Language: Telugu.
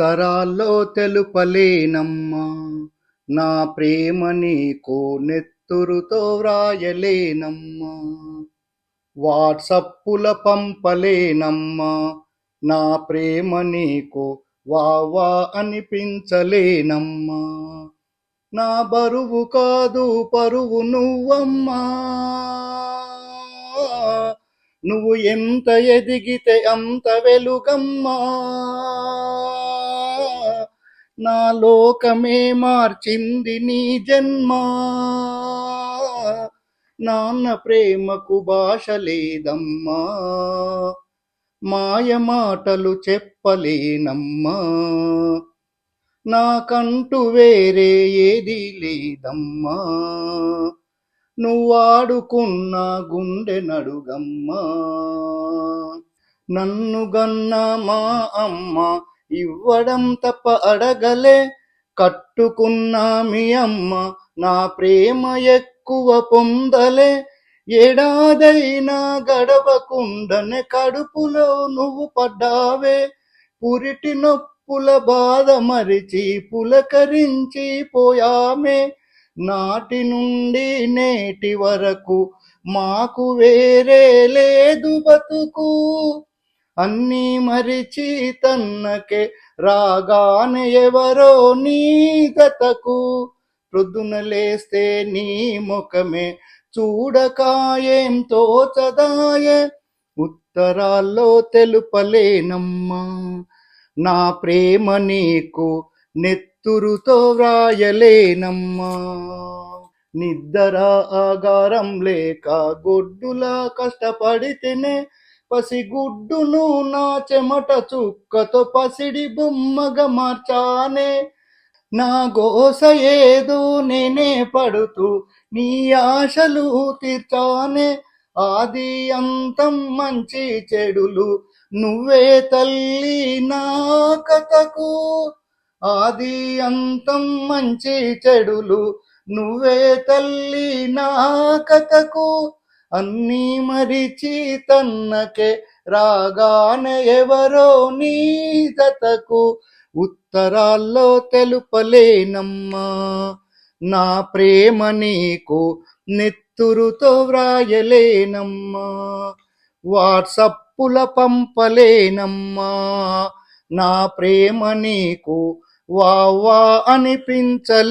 తరాల్లో తెలుపలేనమ్మా. నా ప్రేమ నీకు నెత్తురుతో వ్రాయలేనమ్మా. వాట్సప్పుల పంపలేనమ్మా. నా ప్రేమ నీకు వావా అనిపించలేనమ్మా. నా బరువు కాదు పరువు నువ్వమ్మా. నువ్వు ఎంత ఎదిగితే అంత వెలుగమ్మా. నా లోకమే మార్చింది నీ జన్మ. నాన్న ప్రేమకు భాష లేదమ్మా. మాయ మాటలు చెప్పలేనమ్మా. నాకంటూ వేరే ఏది లేదమ్మా. నువ్వాడుకున్న గుండె నడుగమ్మా. నన్ను గన్న మా అమ్మ ఇవ్వడం తప్ప అడగలే. కట్టుకున్న మీ అమ్మ నా ప్రేమ ఎక్కువ పొందలే. ఏడాదైనా గడవకుండనే కడుపులో నువ్వు పడ్డావే. పురిటి నొప్పుల బాధ మరిచి పులకరించి పోయామే. నాటి నుండి నేటి వరకు మాకు వేరే లేదు బతుకు. అన్నీ మరిచి తన్నకే రాగానే ఎవరో నీ గతకు ప్రొద్దున లేస్తే నీ ముఖమే చూడకాయేం తోచదాయే. ఉత్తరాల్లో తెలుపలేనమ్మా నా ప్రేమ నీకు నెత్తురుతో వ్రాయలేనమ్మా. నిద్దర ఆగారం లేక గొడ్డులా కష్టపడితేనే పసిగుడ్డును నా చెమట చుక్కతో పసిడి బొమ్మగా మార్చానే. నా గోస ఏదో నేనే పడుతూ నీ ఆశలు తీర్చానే. ఆది అంతం మంచి చెడులు నువ్వే తల్లి నా కథకు. ఆది అంతం మంచి చెడులు నువ్వే తల్లి నా కథకు. అన్నీ మరిచి తన్నకే రాగానే ఎవరో నీ జతకు ఉత్తరాల్లో తెలుపలేనమ్మా. నా ప్రేమ నీకు నెత్తురుతో వ్రాయలేనమ్మా. వాట్సప్పుల పంపలేనమ్మా. నా ప్రేమ నీకు వావా అనిపించలేనమ్మా.